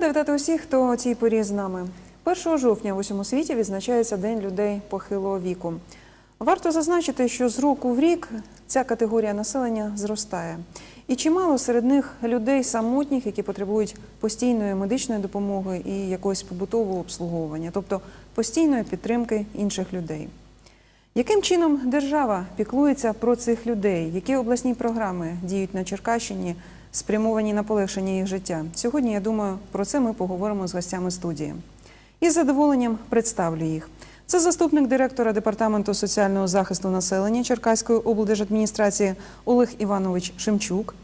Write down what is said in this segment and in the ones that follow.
Рада усіх, хто цій порі з нами. 1 жовтня в усьому світі відзначається День людей похилого віку. Варто зазначити, що з року в рік ця категорія населення зростає. І чимало серед них людей самотніх, які потребують постійної медичної допомоги і якогось побутового обслуговування, тобто постійної підтримки інших людей. Яким чином держава піклується про цих людей? Які обласні програми діють на Черкащині, спрямовані на полегшення їх життя? Сьогодні, я думаю, про це ми поговоримо з гостями студії. І з задоволенням представлю їх. Це заступник директора департаменту соціального захисту населення Черкаської облдержадміністрації Олег Іванович Шемчук,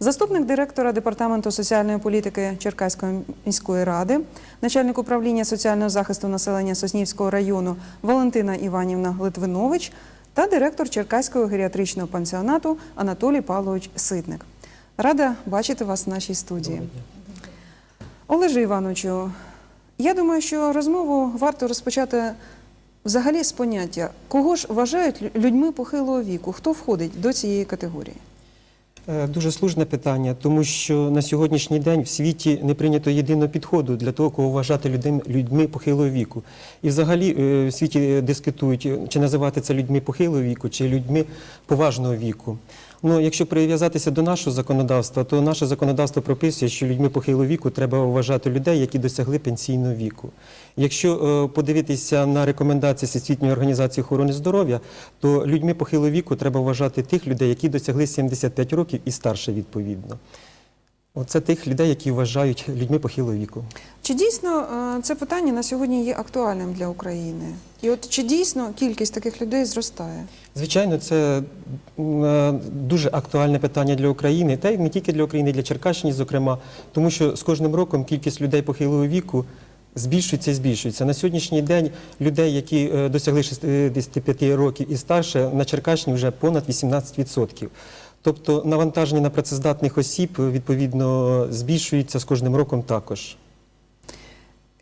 заступник директора департаменту соціальної політики Черкаської міської ради, начальник управління соціального захисту населення Соснівського району Валентина Іванівна Литвинович та директор Черкаського геріатричного пансіонату Анатолій Павлович Ситник. Рада бачити вас в нашій студії. Олеже Івановичу, я думаю, що розмову варто розпочати взагалі з поняття, кого ж вважають людьми похилого віку, хто входить до цієї категорії? Е, Дуже слушне питання, тому що на сьогоднішній день в світі не прийнято єдиного підходу для того, кого вважати людьми, людьми похилого віку. І взагалі е, в світі дискутують, чи називати це людьми похилого віку, чи людьми поважного віку. Ну, якщо прив'язатися до нашого законодавства, то наше законодавство прописує, що людьми похилого віку треба вважати людей, які досягли пенсійного віку. Якщо е, подивитися на рекомендації Всесвітньої організації охорони здоров'я, то людьми похилого віку треба вважати тих людей, які досягли 75 років і старше відповідно. Оце тих людей, які вважають людьми похилого віку. Чи дійсно е, це питання на сьогодні є актуальним для України? І от чи дійсно кількість таких людей зростає? Звичайно, це е, дуже актуальне питання для України, та й не тільки для України, для Черкащини, зокрема, тому що з кожним роком кількість людей похилого віку збільшується і збільшується. На сьогоднішній день людей, які е, досягли 65 років і старше, на Черкащині вже понад 18%. Тобто навантаження на працездатних осіб відповідно збільшується з кожним роком також.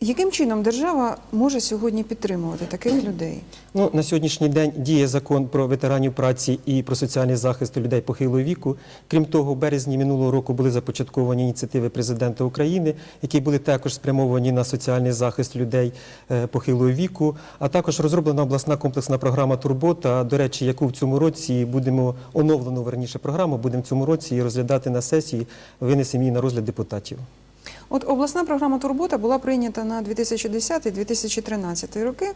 Яким чином держава може сьогодні підтримувати таких людей? Ну, на сьогоднішній день діє закон про ветеранів праці і про соціальний захист людей похилого віку. Крім того, в березні минулого року були започатковані ініціативи президента України, які були також спрямовані на соціальний захист людей е, похилого віку. А також розроблена обласна комплексна програма Турбота, до речі, яку в цьому році будемо оновлену верніше програму, будемо в цьому році розглядати на сесії, винесемо її на розгляд депутатів. От обласна програма Турбота була прийнята на 2010-2013 роки.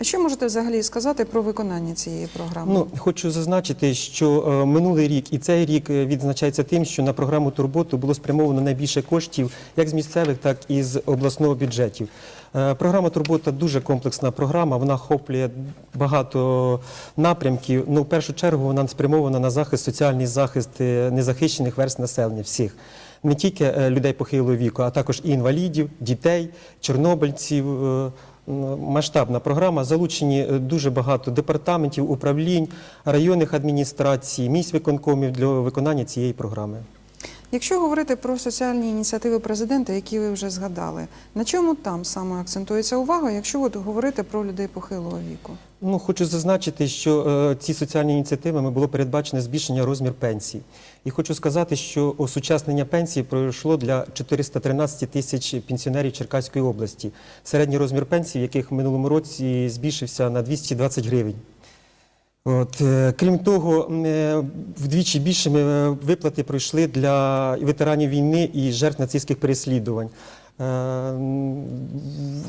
Що можете взагалі сказати про виконання цієї програми? Ну, хочу зазначити, що е, минулий рік і цей рік е, відзначається тим, що на програму Турботу було спрямовано найбільше коштів як з місцевих, так і з обласного бюджетів. Е, Програма Турбота дуже комплексна програма. Вона охоплює багато напрямків. Ну, в першу чергу вона спрямована на захист, соціальний захист е, незахищених верст населення всіх. Не тільки е, людей похилого віку, а також і інвалідів, дітей, чорнобильців. Масштабна програма. Залучені дуже багато департаментів, управлінь, районних адміністрацій, місць виконкомів для виконання цієї програми. Якщо говорити про соціальні ініціативи президента, які ви вже згадали, на чому там саме акцентується увага, якщо от говорити про людей похилого віку? Ну, хочу зазначити, що е, ці соціальні ініціативами було передбачено збільшення розмір пенсій. І хочу сказати, що осучаснення пенсії пройшло для 413 тисяч пенсіонерів Черкаської області. Середній розмір пенсії, яких в минулому році збільшився на 220 гривень. От, е, крім того, е, вдвічі більшими е, виплати пройшли для ветеранів війни і жертв нацистських переслідувань.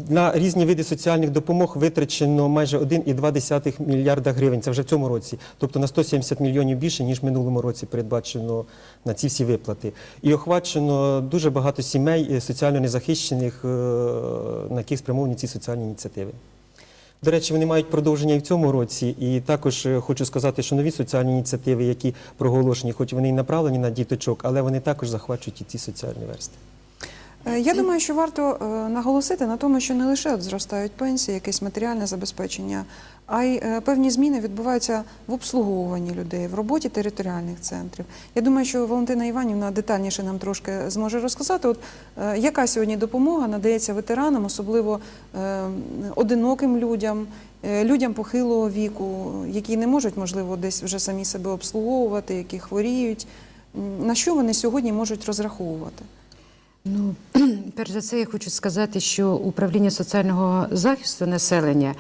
На різні види соціальних допомог витрачено майже 1,2 мільярда гривень. Це вже в цьому році. Тобто на 170 мільйонів більше, ніж в минулому році передбачено на ці всі виплати. І охвачено дуже багато сімей соціально незахищених, на яких спрямовані ці соціальні ініціативи. До речі, вони мають продовження і в цьому році. І також е, хочу сказати, що нові соціальні ініціативи, які проголошені, хоч вони і направлені на діточок, але вони також захвачують і ці соціальні версти. Е, Я думаю, що варто е, наголосити на тому, що не лише зростають пенсії, якесь матеріальне забезпечення, а й е, певні зміни відбуваються в обслуговуванні людей, в роботі територіальних центрів. Я думаю, що Валентина Іванівна детальніше нам трошки зможе розказати, от яка сьогодні допомога надається ветеранам, особливо одиноким людям, людям похилого віку, які не можуть, можливо, десь вже самі себе обслуговувати, які хворіють. На що вони сьогодні можуть розраховувати? Ну, перш за все, я хочу сказати, що управління соціального захисту населення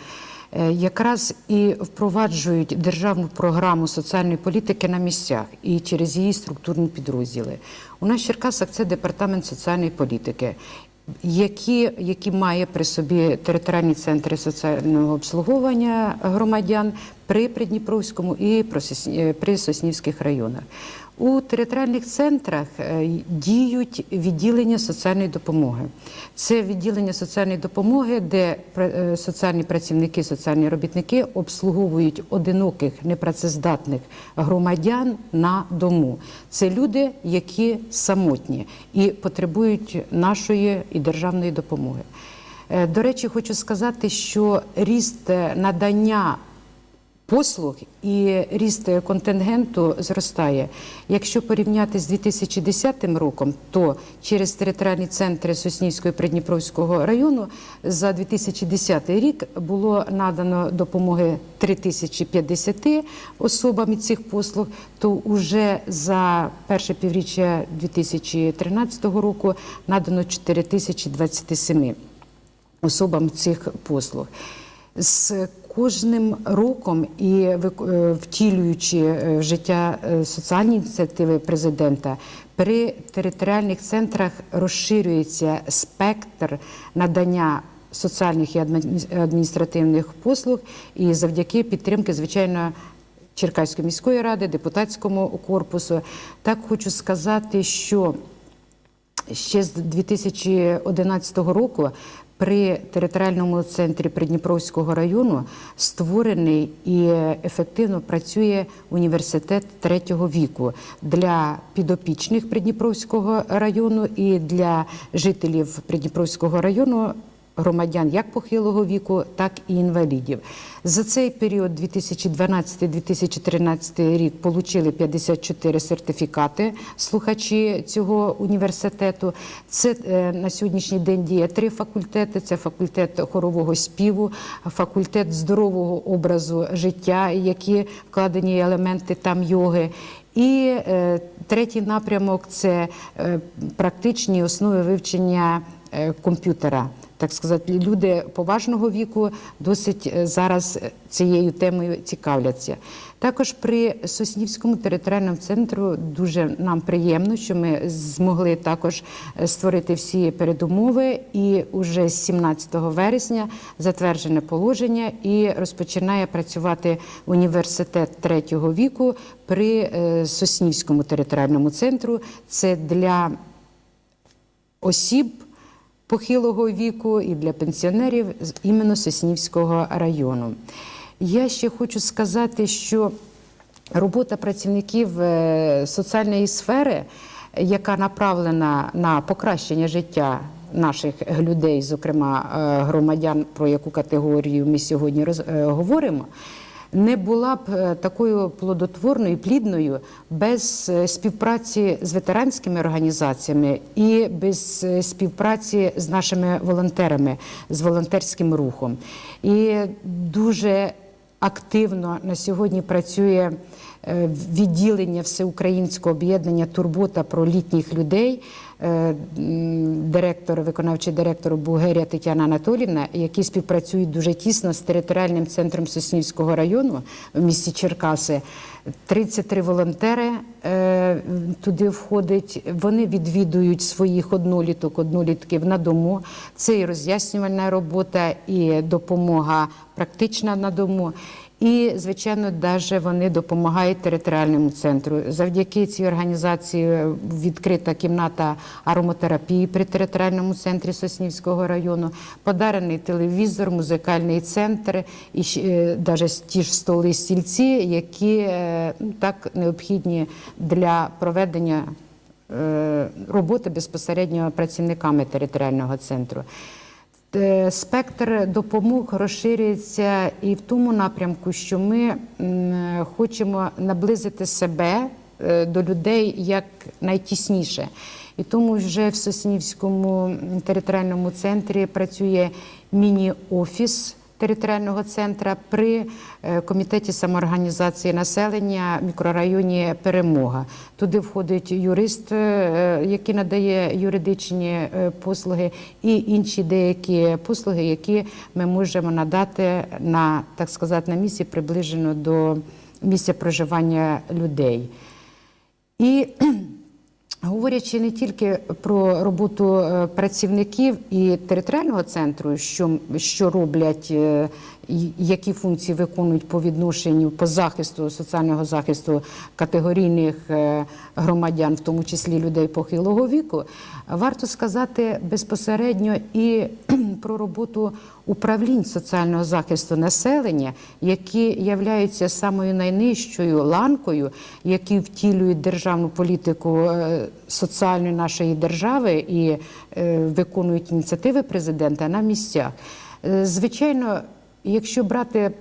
е, якраз і впроваджують державну програму соціальної політики на місцях і через її структурні підрозділи. У нас в Черкасах це департамент соціальної політики. Які, які має при собі територіальні центри соціального обслуговування громадян при Придніпровському і е, при Соснівських районах. У територіальних центрах е, діють відділення соціальної допомоги. Це відділення соціальної допомоги, де е, соціальні працівники, соціальні робітники обслуговують одиноких непрацездатних громадян на дому. Це люди, які самотні і потребують нашої і державної допомоги. Е, До речі, хочу сказати, що ріст надання послуг і ріст контингенту зростає. Якщо порівняти з 2010 роком, то через територіальні центри Соснівського і Придніпровського району за 2010 рік було надано допомоги 3050 особам від цих послуг, то уже за перше півріччя 2013 року надано 4027 особам цих послуг. З кожним роком і е, втілюючи е, в життя е, соціальні ініціативи президента, при територіальних центрах розширюється спектр надання соціальних і адміністративних послуг, і завдяки підтримки, звичайно. Черкаської міської ради, депутатському корпусу. Так хочу сказати, що ще з 2011 року при територіальному центрі Придніпровського району створений і ефективно працює університет третього віку для підопічних Придніпровського району і для жителів Придніпровського району. Громадян як похилого віку, так і інвалідів. За цей період 2012-2013 рік отримали 54 сертифікати слухачі цього університету. Це е, на сьогоднішній день діє три факультети: це факультет хорового співу, факультет здорового образу життя, які вкладені елементи там йоги. І е, третій напрямок це е, практичні основи вивчення е, комп'ютера. Так сказати, люди поважного віку досить е, зараз е, цією темою цікавляться. Також при Соснівському територіальному центру дуже нам приємно, що ми змогли також е, створити всі передумови. І уже з 17 вересня затверджене положення і розпочинає працювати університет третього віку при Соснівському територіальному центру. Це для осіб похилого віку і для пенсіонерів іменно Соснівського району. Я ще хочу сказати, що робота працівників е, соціальної сфери, яка направлена на покращення життя наших людей, зокрема е, громадян, про яку категорію ми сьогодні е, говоримо, не була б е, такою плодотворною плідною без е, співпраці з ветеранськими організаціями і без е, співпраці з нашими волонтерами, з волонтерським рухом. І дуже активно на сьогодні працює відділення всеукраїнського об'єднання Турбота про літніх людей. Е, Директор, виконавчий директор Бугерія Тетяна Анатолівна, які співпрацюють дуже тісно з територіальним центром Соснівського району в місті Черкаси. 33 волонтери е, туди входить. Вони відвідують своїх одноліток, однолітків на дому. Це і роз'яснювальна робота, і допомога практична на дому. І, звичайно, навіть вони допомагають територіальному центру. Завдяки цій організації відкрита кімната ароматерапії при територіальному центрі Соснівського району, подарений телевізор, музикальний центр і навіть ті ж столи стільці, які е, ну, так необхідні для проведення е, роботи безпосередньо працівниками територіального центру. Е, Спектр допомог розширюється і в тому напрямку, що ми хочемо наблизити себе е, до людей як найтісніше. І тому вже в Соснівському територіальному центрі працює міні-офіс територіального центру при е, комітеті самоорганізації населення в мікрорайоні Перемога. Туди входить юрист, е, який надає юридичні е, послуги, і інші деякі послуги, які ми можемо надати на так сказати на місці приближено до місця проживання людей. І Говорячи не тільки про роботу е, працівників і територіального центру, що, що роблять, е, які функції виконують по відношенню по захисту соціального захисту категорійних е, громадян, в тому числі людей похилого віку, варто сказати безпосередньо і про роботу управлінь соціального захисту населення, які являються самою найнижчою ланкою, які втілюють державну політику е, соціальної нашої держави і е, виконують ініціативи президента на місцях. Е, Звичайно, якщо брати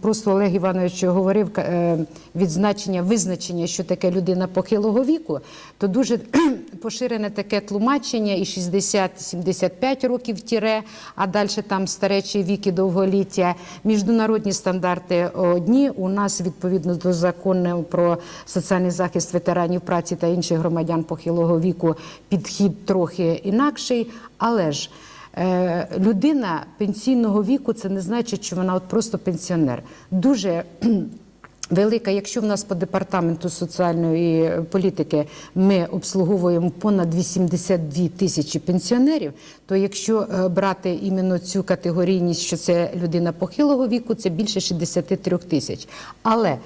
просто Олег Іванович говорив е, відзначення, визначення, що таке людина похилого віку, то дуже поширене таке тлумачення і 60-75 років тіре, а далі там старечі віки довголіття. Міжнародні стандарти одні. У нас відповідно до закону про соціальний захист ветеранів праці та інших громадян похилого віку підхід трохи інакший, але ж. Е, Людина пенсійного віку це не значить, що вона от просто пенсіонер. Дуже велика, якщо в нас по департаменту соціальної політики ми обслуговуємо понад 82 тисячі пенсіонерів, то якщо е, брати іменно цю категорійність, що це людина похилого віку, це більше 63 тисяч. Але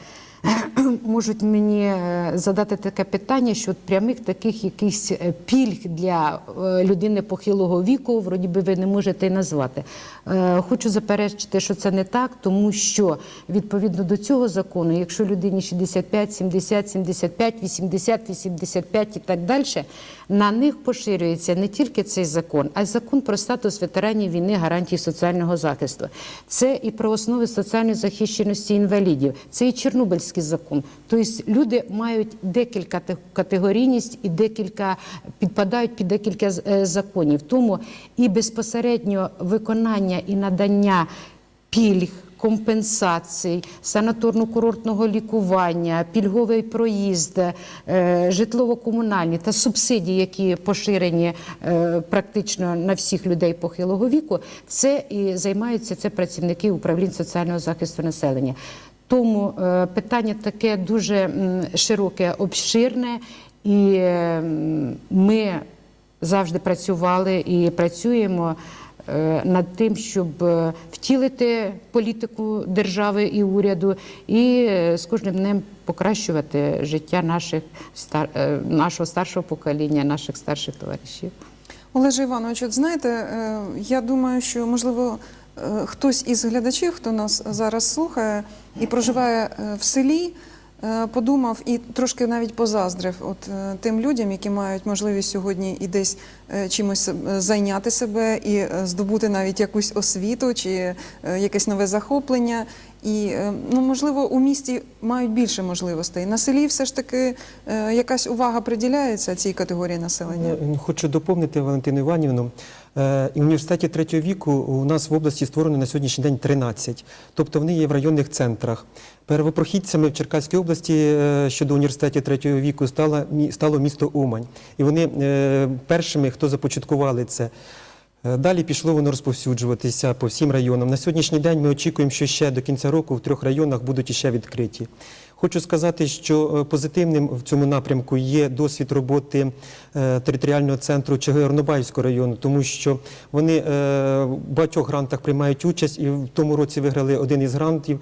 можуть мені е, задати таке питання, що прямих таких якихось е, пільг для е, людини похилого віку, вроді би ви не можете й назвати. Хочу заперечити, що це не так, тому що відповідно до цього закону, якщо людині 65, 70, 75, 80, 85 і так далі, на них поширюється не тільки цей закон, а й закон про статус ветеранів війни, гарантії соціального захисту. Це і про основи соціальної захищеності інвалідів, це і Чорнобильський закон. Тобто люди мають декілька категорійність і декілька підпадають під декілька е, законів. Тому і безпосередньо виконання і надання пільг. Компенсацій, санаторно-курортного лікування, пільговий проїзд, е, житлово-комунальні та субсидії, які поширені е, практично на всіх людей похилого віку, це і займаються це працівники управлінь соціального захисту населення. Тому е, питання таке дуже широке, обширне, і е, ми завжди працювали і працюємо е, над тим, щоб втілити політику держави і уряду, і з кожним днем покращувати життя наших нашого старшого покоління, наших старших товаришів. Олеже Іванович, от знаєте, я думаю, що можливо хтось із глядачів, хто нас зараз слухає і проживає е, в селі, е, подумав і трошки навіть позаздрив от е, тим людям, які мають можливість сьогодні і десь е, чимось е, зайняти себе і е, здобути навіть якусь освіту чи е, якесь нове захоплення. І е, ну можливо у місті мають більше можливостей. На селі все ж таки е, якась увага приділяється цій категорії населення. Е, Хочу доповнити Валентину Іванівну. Е, і В університеті третього віку у нас в області створено на сьогоднішній день 13. Тобто вони є в районних центрах. Первопрохідцями в Черкаській області е, щодо університетів третього віку стало, місто Умань. І вони е, першими, хто започаткували це. Далі пішло воно розповсюджуватися по всім районам. На сьогоднішній день ми очікуємо, що ще до кінця року в трьох районах будуть іще відкриті. Хочу сказати, що е, позитивним в цьому напрямку є досвід роботи е, територіального центру Чигиринобаївського району, тому що вони е, в багатьох грантах приймають участь і в тому році виграли один із грантів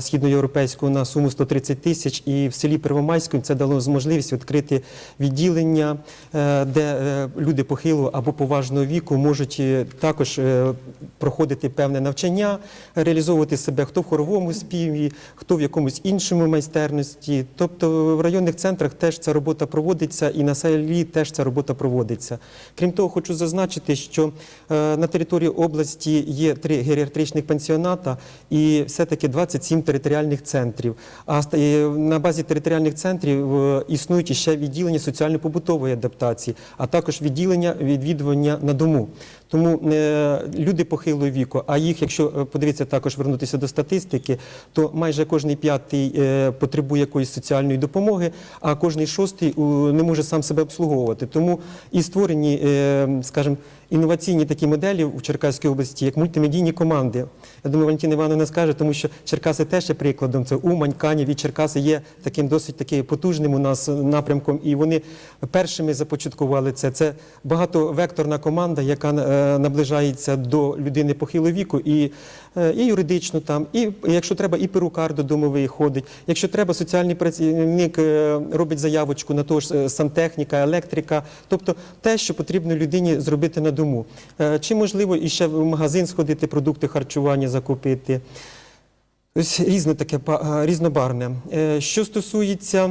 східноєвропейського на суму 130 тисяч. І в селі Первомайському це дало можливість відкрити відділення, де люди похилого або поважного віку можуть також проходити певне навчання, реалізовувати себе хто в хоровому співі, хто в якомусь іншому майстерності. Тобто в районних центрах теж ця робота проводиться, і на селі теж ця робота проводиться. Крім того, хочу зазначити, що е, на території області є три геріатричних пансіоната і все-таки 27 територіальних центрів. А е, на базі територіальних центрів е, існують іще відділення соціально-побутової адаптації, а також відділення відвідування на дому. Тому е, люди похилого віку, а їх, якщо е, подивитися також вернутися до статистики, то майже кожний п'ятий е, потребує якоїсь соціальної допомоги, а кожний шостий у, не може сам себе обслуговувати. Тому і створені, е, скажімо, інноваційні такі моделі у Черкаській області, як мультимедійні команди. Я думаю, Валентина Івановна скаже, тому що Черкаси теж є прикладом. Це Умань, Канів і Черкаси є таким досить таки потужним у нас напрямком, і вони першими започаткували це. Це багатовекторна команда, яка е, наближається до людини похилого віку, і, е, і юридично там, і якщо треба, і перукар додому виходить. Якщо треба, соціальний працівник е, робить заявочку на того ж сантехніка, електрика, тобто те, що потрібно людині зробити на дому. Е, Чи можливо іще в магазин сходити, продукти харчування закупити. Ось різне таке е, різнобарне. Е, Що стосується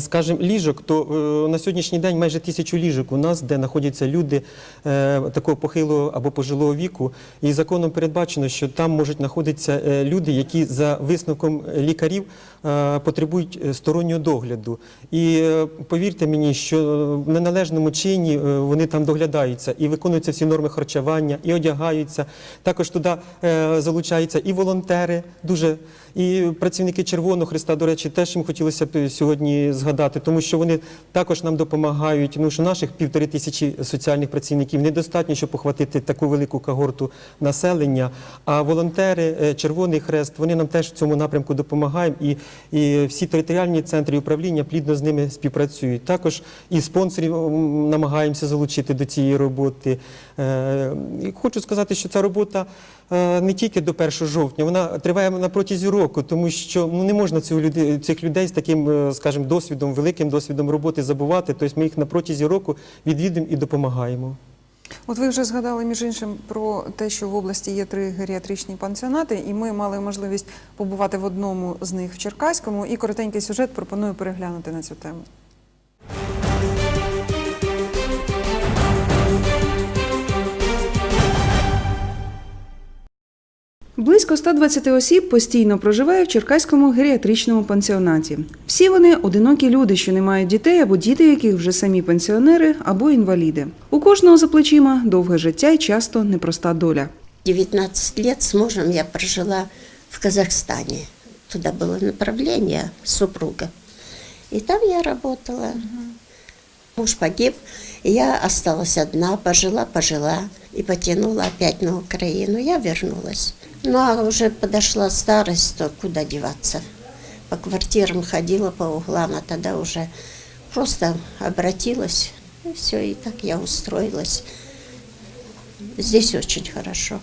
Скажімо, ліжок, то е, на сьогоднішній день майже тисячу ліжок у нас, де знаходяться люди е, такого похилого або пожилого віку. І законом передбачено, що там можуть знаходитися е, люди, які за висновком лікарів е, потребують е, стороннього догляду. І е, повірте мені, що в неналежному чині е, вони там доглядаються і виконуються всі норми харчування, і одягаються. Також туди е, залучаються і волонтери, дуже і працівники Червоного Христа, до речі, теж їм хотілося б сьогодні згадати, тому що вони також нам допомагають. Тому що наших півтори тисячі соціальних працівників недостатньо, щоб охватити таку велику когорту населення. А волонтери, е, Червоний Хрест, вони нам теж в цьому напрямку допомагають. І, і всі територіальні центри управління плідно з ними співпрацюють. Також і спонсорів намагаємося залучити до цієї роботи. Е, Хочу сказати, що ця робота е, не тільки до 1 жовтня, вона триває на протязі року, тому що ну, не можна цю люди, цих людей з таким, е, скажімо, досвідом, великим досвідом роботи забувати. Тобто ми їх на протязі року відвідуємо і допомагаємо. От ви вже згадали між іншим про те, що в області є три геріатричні пансіонати, і ми мали можливість побувати в одному з них в Черкаському. І коротенький сюжет пропоную переглянути на цю тему. Близько 120 осіб постійно проживає в Черкаському геріатричному пансіонаті. Всі вони одинокі люди, що не мають дітей або діти, яких вже самі пенсіонери або інваліди. У кожного за плечима довге життя і часто непроста доля. 19 лет с мужем я прожила в Казахстане. Туда было направление супруга. И там я работала. Муж погиб, я осталась одна, пожила, пожила и потянула опять на Украину. Я вернулась. Ну а уже подошла старость, то куда деваться? По квартирам ходила, по углам, а тогда уже просто обратилась. И все, и так я устроилась. Здесь очень хорошо.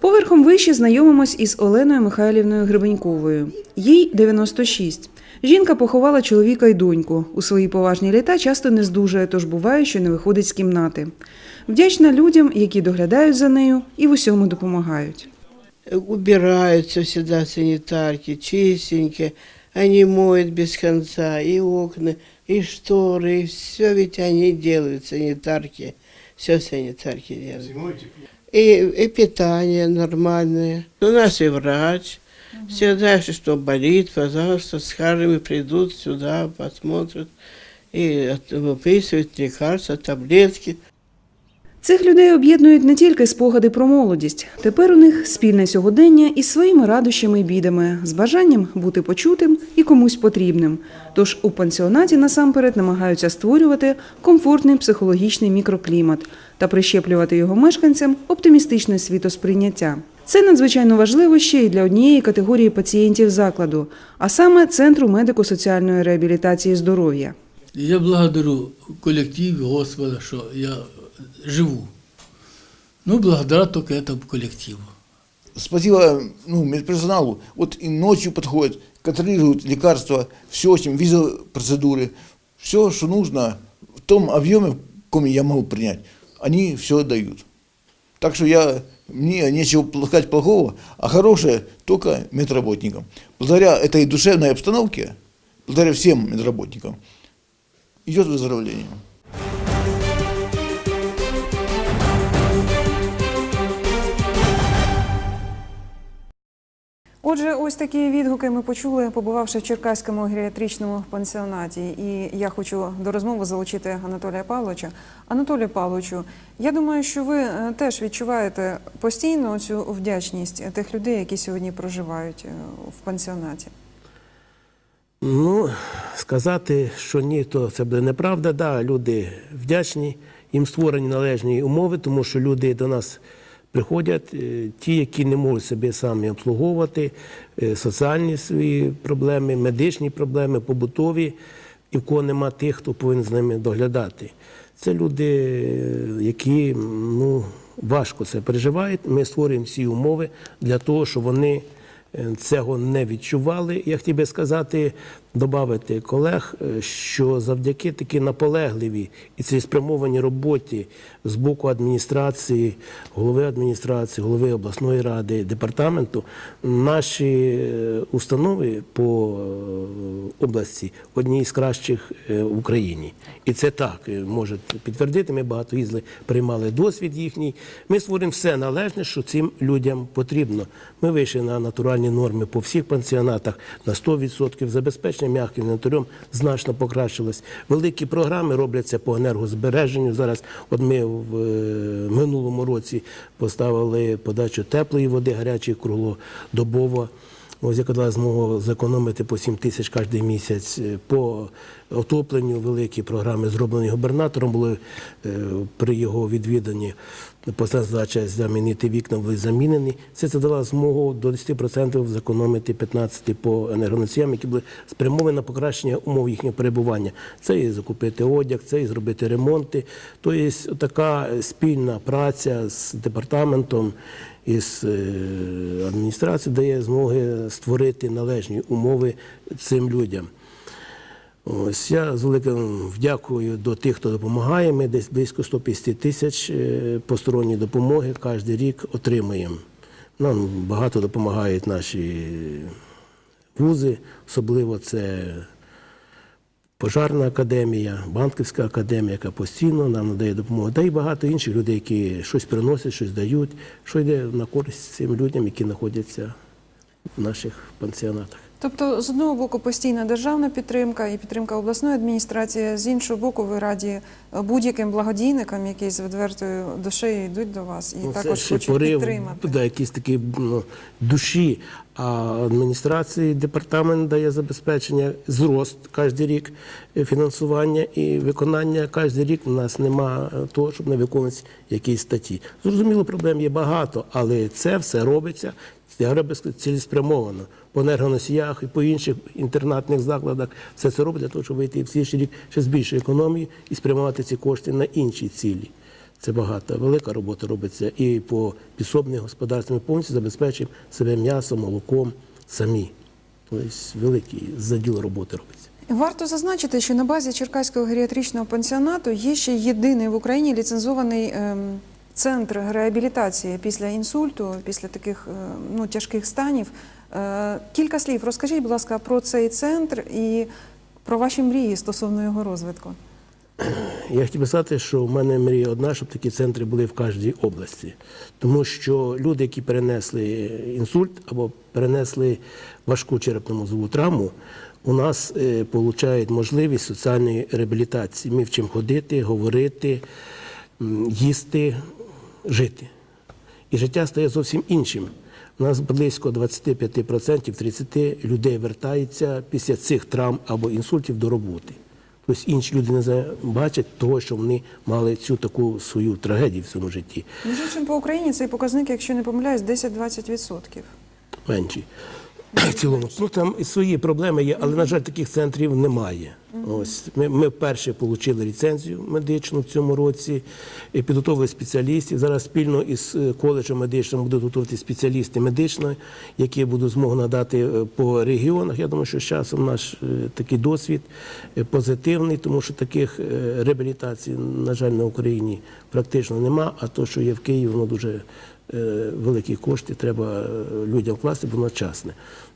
Поверхом вище знайомимось із Оленою Михайлівною Гребеньковою. Їй 96. Жінка поховала чоловіка й доньку. У свої поважні літа часто не здужує, тож буває, що не виходить з кімнати. Вдячна людям, які доглядають за нею і в усьому допомагають. убираются всегда санитарки, чистенькие, они моют без конца и окна, и шторы, и все ведь они делают, санитарки, все санитарки делают. И, и питание нормальное. У нас и врач. Всегда, если что болит, пожалуйста, скажем, и придут сюда, посмотрят и выписывают лекарства, таблетки. Цих людей об'єднують не тільки спогади про молодість. Тепер у них спільне сьогодення із своїми радощами і бідами, з бажанням бути почутим і комусь потрібним. Тож у пансіонаті насамперед намагаються створювати комфортний психологічний мікроклімат та прищеплювати його мешканцям оптимістичне світосприйняття. Це надзвичайно важливо ще й для однієї категорії пацієнтів закладу, а саме центру медико-соціальної реабілітації здоров'я. Я благодарю коллектив Господа, что я живу. Ну, благодаря только этому коллективу. Спасибо ну, медперсоналу. Вот и ночью подходят, контролируют лекарства, все с ним, визопроцедуры, все, что нужно в том объеме, в каком я могу принять, они все дают. Так что я, мне нечего сказать плохого, а хорошее только медработникам. Благодаря этой душевной обстановке, благодаря всем медработникам, идет выздоровление. Отже, ось такі відгуки ми почули, побувавши в Черкаському геріатричному пансіонаті. І я хочу до розмови залучити Анатолія Павловича. Анатолію Павловичу, я думаю, що ви е, теж відчуваєте постійно цю вдячність тих людей, які сьогодні проживають е, в пансіонаті. Ну, сказати, що ні, то це буде неправда. Да, люди вдячні, їм створені належні умови, тому що люди до нас приходять, е, ті, які не можуть себе самі обслуговувати, е, соціальні свої проблеми, медичні проблеми, побутові, і в кого нема тих, хто повинен з ними доглядати. Це люди, е, які ну, важко це переживають. Ми створюємо всі умови для того, щоб вони цього не відчували. Я хотів би сказати, додати колег, е, що завдяки такій наполегливій і цілеспрямованій роботі з боку адміністрації, голови адміністрації, голови обласної ради, департаменту, наші е, установи по е, області одні з кращих в Україні. І це так може підтвердити. Ми багато їздили, приймали досвід їхній. Ми створимо все належне, що цим людям потрібно. Ми вийшли на натуральні норми по всіх пансіонатах на 100%. Забезпечення м'яким вентилем значно покращилось. Великі програми робляться по енергозбереженню. Зараз, от ми в е, минулому році поставили подачу теплої води, гарячої круглодобово. Ось яка дала змогу зекономити по 7 тисяч кожен місяць. Е, По отопленню великі програми зроблені губернатором були е, при його відвіданні. Постана задача замінити вікна були замінені. Це це дало змогу до 10% зекономити 15% по енергоносіям, які були спрямовані на покращення умов їхнього перебування. Це і закупити одяг, це і зробити ремонти. Тобто така спільна праця з департаментом із е, адміністрацією дає змоги створити належні умови цим людям. Ось я з великим вдякую до тих, хто допомагає. Ми десь близько 150 тисяч е, посторонньої допомоги кожен рік отримуємо. Нам багато допомагають наші вузи, особливо це пожарна академія, банківська академія, яка постійно нам надає допомогу. Та й багато інших людей, які щось приносять, щось дають, що йде на користь цим людям, які знаходяться в наших пансіонатах. Тобто, з одного боку, постійна державна підтримка і підтримка обласної адміністрації, з іншого боку, ви раді будь-яким благодійникам, які з відвертою душею йуть до вас і Ну, також хочуть порив, підтримати. Да, якісь такі ну, душі. А адміністрації департамент дає забезпечення, зрост кожен рік фінансування і виконання. Кожен рік у нас нема того, щоб не виконувати якісь статті. Зрозуміло, проблем є багато, але це все робиться. Я би цілеспрямовано по енергоносіях і по інших інтернатних закладах. Все це робить для того, щоб вийти в слідчий рік ще з більшою економією і спрямувати ці кошти на інші цілі. Це багато, велика робота робиться. І по підсобних господарствам ми повністю забезпечуємо себе м'ясом, молоком самі. Тобто великий заділ роботи робиться. Варто зазначити, що на базі Черкаського геріатричного пансіонату є ще єдиний в Україні ліцензований ем, центр реабілітації після інсульту, після таких е, ну, тяжких станів. Е, Кілька слів розкажіть, будь ласка, про цей центр і про ваші мрії стосовно його розвитку. Я хотів би сказати, що в мене мрія одна, щоб такі центри були в кожній області. Тому що люди, які перенесли інсульт або перенесли важку черепно-мозову травму, у нас е, получають можливість соціальної реабілітації. Ми вчимо ходити, говорити, їсти, жити. І життя стає зовсім іншим. У нас близько 25% 30 людей вертається після цих травм або інсультів до роботи. Тобто інші люди не бачать того, що вони мали цю таку свою трагедію в цьому житті. Між іншим, по Україні цей показник, якщо не помиляюсь, 10-20%. Менші. В цілому. Ну там і свої проблеми є, але, на жаль, таких центрів немає. Ось ми, ми вперше отримали ліцензію медичну в цьому році, і підготовили спеціалістів. Зараз спільно із е, коледжем медичним будуть готувати спеціалісти медичні, які будуть змогу надати е, по регіонах. Я думаю, що з часом наш е, такий досвід позитивний, тому що таких реабілітацій, на жаль, на Україні практично нема. А то, що є в Києві, воно дуже великі кошти треба людям вкласти, бо воно часне.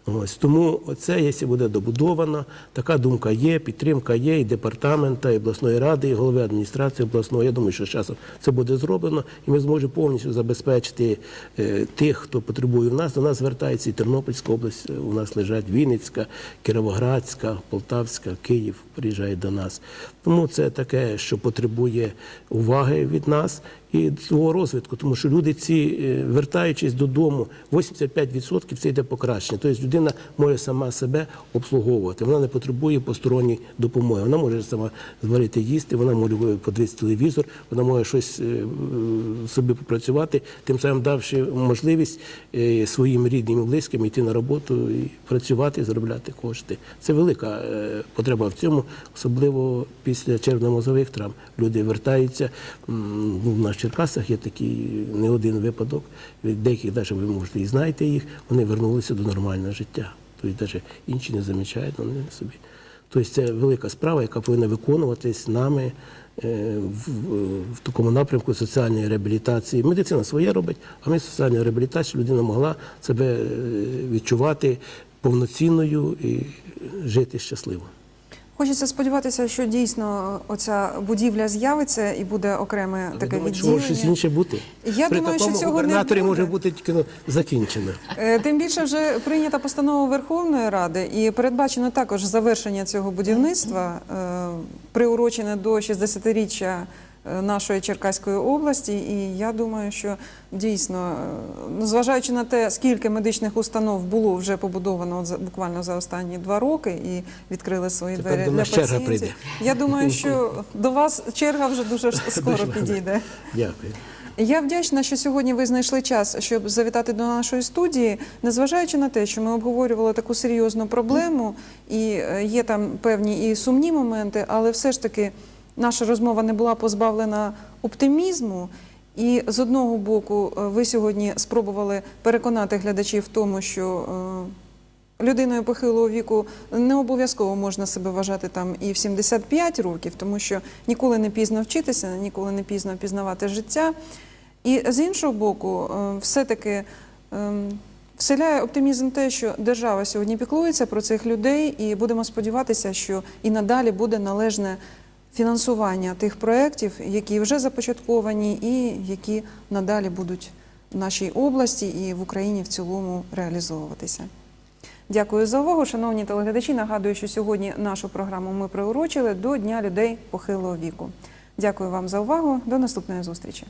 Ось тому це, якщо буде добудовано, така думка є, підтримка є і департамента, і обласної ради, і голови адміністрації обласної. Я думаю, що з часом це буде зроблено, і ми зможемо повністю забезпечити е, тих, хто потребує в нас. До нас звертається і Тернопільська область, у нас лежать Вінницька, Кіровоградська, Полтавська, Київ приїжджають до нас. Тому це таке, що потребує уваги від нас і свого розвитку, тому що люди ці, е, вертаючись додому, 85% це йде покращення. Тобто людина може сама себе обслуговувати, вона не потребує посторонньої допомоги. Вона може сама зварити їсти, вона може подивитися телевізор, вона може щось е, собі попрацювати, тим самим давши можливість е, своїм рідним і близьким йти на роботу і працювати, заробляти кошти. Це велика потреба в цьому, особливо після червно-мозових травм. Люди вертаються. Ну, в нас в Черкасах є такий не один випадок. Деяких навіть ви можете і знаєте їх, вони вернулися до нормального життя. Тобто навіть інші не замічають, вони собі. Тобто це велика справа, яка повинна виконуватись нами е, в, в такому напрямку соціальної реабілітації. Медицина своє робить, а ми соціальну реабілітацію, людина могла себе е, відчувати повноцінною і жити щасливо. Хочеться сподіватися, що дійсно оця будівля з'явиться і буде окреме таке думаєте, що може щось інше бути? Я При думаю, що цього не буде. може бути тільки ну, закінчено. Е, Тим більше вже прийнята постанова Верховної Ради і передбачено також завершення цього будівництва, е, приурочене до 60-річчя е, нашої Черкаської області. І я думаю, що дійсно, е, зважаючи на те, скільки медичних установ було вже побудовано буквально за останні два роки і відкрили свої Тепер двері до для нас черга пацієнтів. прийде. Я думаю, що до вас черга вже дуже скоро підійде. Дякую. Я вдячна, що сьогодні ви знайшли час, щоб завітати до нашої студії, незважаючи на те, що ми обговорювали таку серйозну проблему, і е, є там певні і сумні моменти, але все ж таки наша розмова не була позбавлена оптимізму. І з одного боку, е, ви сьогодні спробували переконати глядачів в тому, що е, людиною похилого віку не обов'язково можна себе вважати там і в 75 років, тому що ніколи не пізно вчитися, ніколи не пізно пізнавати життя. І з іншого боку, е, все-таки ем, вселяє оптимізм те, що держава сьогодні піклується про цих людей, і будемо сподіватися, що і надалі буде належне фінансування тих проєктів, які вже започатковані, і які надалі будуть в нашій області і в Україні в цілому реалізовуватися. Дякую за увагу, шановні телеглядачі. Нагадую, що сьогодні нашу програму ми приурочили до Дня людей похилого віку. Дякую вам за увагу. До наступної зустрічі.